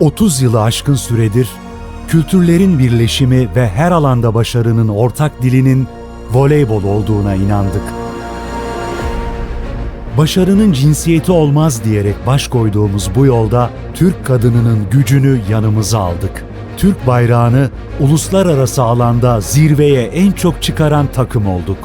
30 yılı aşkın süredir kültürlerin birleşimi ve her alanda başarının ortak dilinin voleybol olduğuna inandık. Başarının cinsiyeti olmaz diyerek baş koyduğumuz bu yolda Türk kadınının gücünü yanımıza aldık. Türk bayrağını uluslararası alanda zirveye en çok çıkaran takım olduk.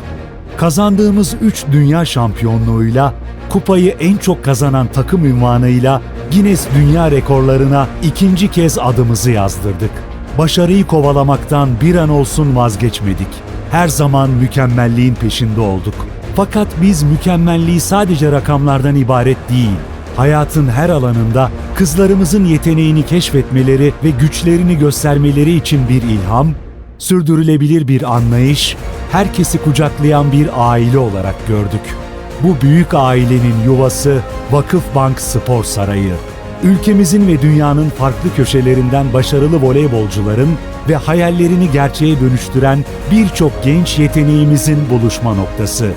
Kazandığımız 3 dünya şampiyonluğuyla kupayı en çok kazanan takım ünvanıyla Guinness Dünya Rekorlarına ikinci kez adımızı yazdırdık. Başarıyı kovalamaktan bir an olsun vazgeçmedik. Her zaman mükemmelliğin peşinde olduk. Fakat biz mükemmelliği sadece rakamlardan ibaret değil, hayatın her alanında kızlarımızın yeteneğini keşfetmeleri ve güçlerini göstermeleri için bir ilham, sürdürülebilir bir anlayış, herkesi kucaklayan bir aile olarak gördük. Bu büyük ailenin yuvası Vakıfbank Spor Sarayı. Ülkemizin ve dünyanın farklı köşelerinden başarılı voleybolcuların ve hayallerini gerçeğe dönüştüren birçok genç yeteneğimizin buluşma noktası.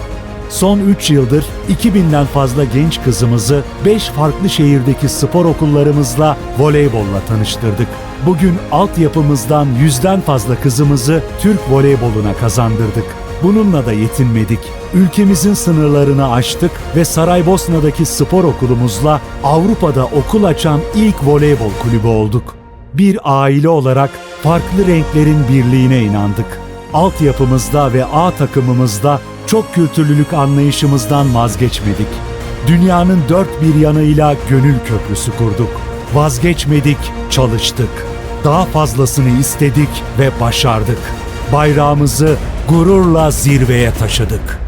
Son 3 yıldır 2000'den fazla genç kızımızı 5 farklı şehirdeki spor okullarımızla voleybolla tanıştırdık. Bugün altyapımızdan yüzden fazla kızımızı Türk voleyboluna kazandırdık. Bununla da yetinmedik. Ülkemizin sınırlarını aştık ve Saraybosna'daki spor okulumuzla Avrupa'da okul açan ilk voleybol kulübü olduk. Bir aile olarak farklı renklerin birliğine inandık. Altyapımızda ve A takımımızda çok kültürlülük anlayışımızdan vazgeçmedik. Dünyanın dört bir yanıyla gönül köprüsü kurduk. Vazgeçmedik, çalıştık. Daha fazlasını istedik ve başardık. Bayrağımızı gururla zirveye taşıdık.